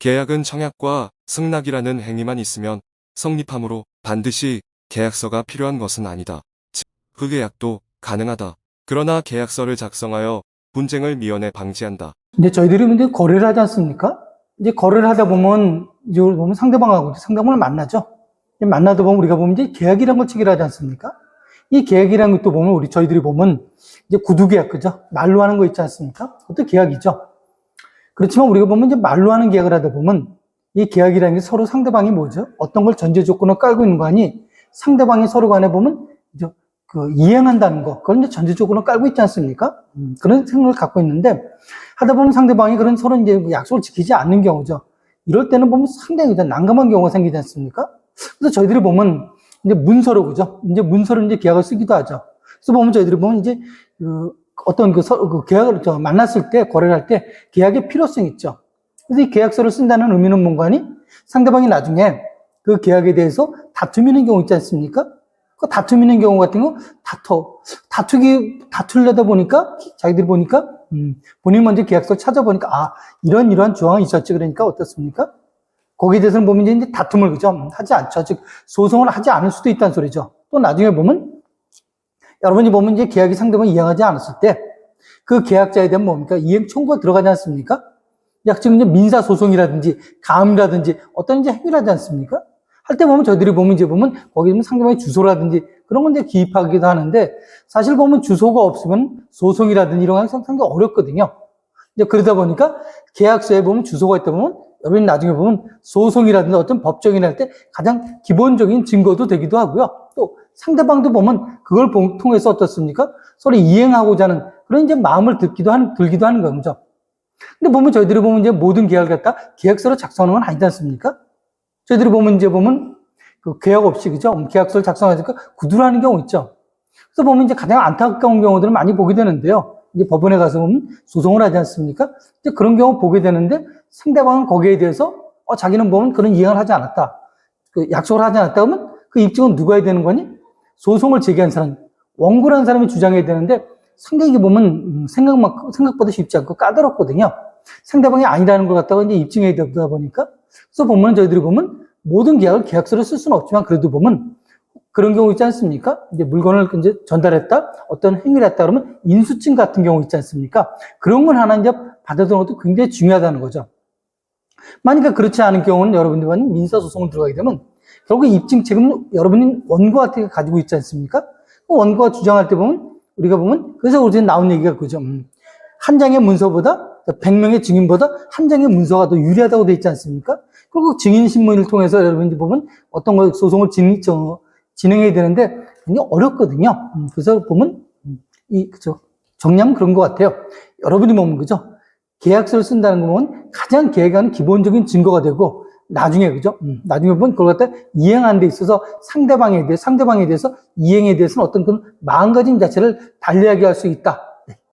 계약은 청약과 승낙이라는 행위만 있으면 성립하므로 반드시 계약서가 필요한 것은 아니다. 즉, 흑계약도 가능하다. 그러나 계약서를 작성하여 분쟁을 미연에 방지한다. 이제 저희들이 이제 거래를 하지 않습니까? 이제 거래를 하다 보면, 이제 보면 상대방하고 상대방을 만나죠. 만나다 보면 우리가 보면 이제 계약이라는 걸 체결하지 않습니까? 이 계약이라는 것도 보면 우리 저희들이 보면 이제 구두 계약, 그죠? 말로 하는 거 있지 않습니까? 그것도 계약이죠. 그렇지만 우리가 보면 이제 말로 하는 계약을 하다 보면 이 계약이라는 게 서로 상대방이 뭐죠? 어떤 걸 전제 조건을 깔고 있는 거 아니 상대방이 서로 간에 보면 이제 그 이행한다는 거, 그걸 이제 전제 조건을 깔고 있지 않습니까? 음, 그런 생각을 갖고 있는데 하다 보면 상대방이 그런 서로 이제 약속을 지키지 않는 경우죠. 이럴 때는 보면 상당히 난감한 경우가 생기지 않습니까? 그래서 저희들이 보면 이제 문서로 그죠? 이제 문서로 이제 계약을 쓰기도 하죠. 그래서 보면 저희들이 보면 이제 그 어떤 그, 서, 그 계약을 저 만났을 때 거래를 할때 계약의 필요성이 있죠. 그래서 이 계약서를 쓴다는 의미는 뭔가 하니 상대방이 나중에 그 계약에 대해서 있는 경우 있지 않습니까? 그 있는 경우 같은 거 다투 다투기 다투려다 보니까 자기들이 보니까 음, 본인 먼저 계약서를 찾아보니까 아 이런 이러한 조항이 있었지 그러니까 어떻습니까? 거기에 대해서는 보면 이제 다툼을 그죠 음, 하지 않죠. 즉 소송을 하지 않을 수도 있다는 소리죠. 또 나중에 보면 여러분이 보면 이제 계약이 상대방이 이행하지 않았을 때 그 계약자에 대한 뭡니까 이행 청구가 들어가지 않습니까? 약 지금 이제 민사 소송이라든지 가음이라든지 어떤 이제 행위를 하지 않습니까? 할 때 보면 저희들이 보면 이제 보면 거기 보면 상대방의 주소라든지 그런 건 이제 기입하기도 하는데 사실 보면 주소가 없으면 소송이라든지 이런 건 상당히 어렵거든요. 이제 그러다 보니까 계약서에 보면 주소가 있다 보면 여러분이 나중에 보면 소송이라든지 어떤 법정이나 할 때 가장 기본적인 증거도 되기도 하고요. 또 상대방도 보면 그걸 보- 통해서 어떻습니까? 서로 이행하고자 하는 그런 이제 마음을 듣기도 하는, 들기도 하는 거죠. 근데 보면 저희들이 보면 이제 모든 계약을 갖다 계약서로 작성하는 건 아니지 않습니까? 저희들이 보면 이제 보면 그 계약 없이 그죠? 계약서를 작성하니까 구두로 하는 경우 있죠. 그래서 보면 이제 가장 안타까운 경우들을 많이 보게 되는데요. 이제 법원에 가서 보면 소송을 하지 않습니까? 이제 그런 경우 보게 되는데 상대방은 거기에 대해서 어, 자기는 보면 그런 이행을 하지 않았다. 그 약속을 하지 않았다 그러면 그 입증은 누가 해야 되는 거니? 소송을 제기한 사람, 원고라는 사람이 주장해야 되는데 상당히 보면 음, 생각만, 생각보다 쉽지 않고 까다롭거든요. 상대방이 아니라는 걸 갖다가 이제 입증해야 되다 보니까 그래서 보면 저희들이 보면 모든 계약을 계약서로 쓸 수는 없지만 그래도 보면 그런 경우 있지 않습니까? 이제 물건을 이제 전달했다, 어떤 행위를 했다 그러면 인수증 같은 경우 있지 않습니까? 그런 건 하나 이제 받아두는 것도 굉장히 중요하다는 거죠. 만약에 그렇지 않은 경우는 여러분들이 민사소송을 들어가게 되면 결국 입증 책임은 여러분이 원고한테 가지고 있지 않습니까? 그 원고가 주장할 때 보면 우리가 보면 그래서 어제 나온 얘기가 그죠. 음, 한 장의 문서보다 100명의 증인보다 한 장의 문서가 더 유리하다고 돼 있지 않습니까? 그리고 증인 신문을 통해서 여러분들이 보면 어떤 거 소송을 진, 저, 진행해야 되는데 굉장히 어렵거든요. 음, 그래서 보면 음, 이 그죠 정리하면 그런 것 같아요. 여러분이 보면 그죠 계약서를 쓴다는 거면 가장 계약하는 기본적인 증거가 되고 나중에 그죠 음, 나중에 보면 그걸 갖다 이행하는 데 있어서 상대방에 대해 상대방에 대해서 이행에 대해서는 어떤 그런 마음가짐 자체를 달리하게 할 수 있다. 네,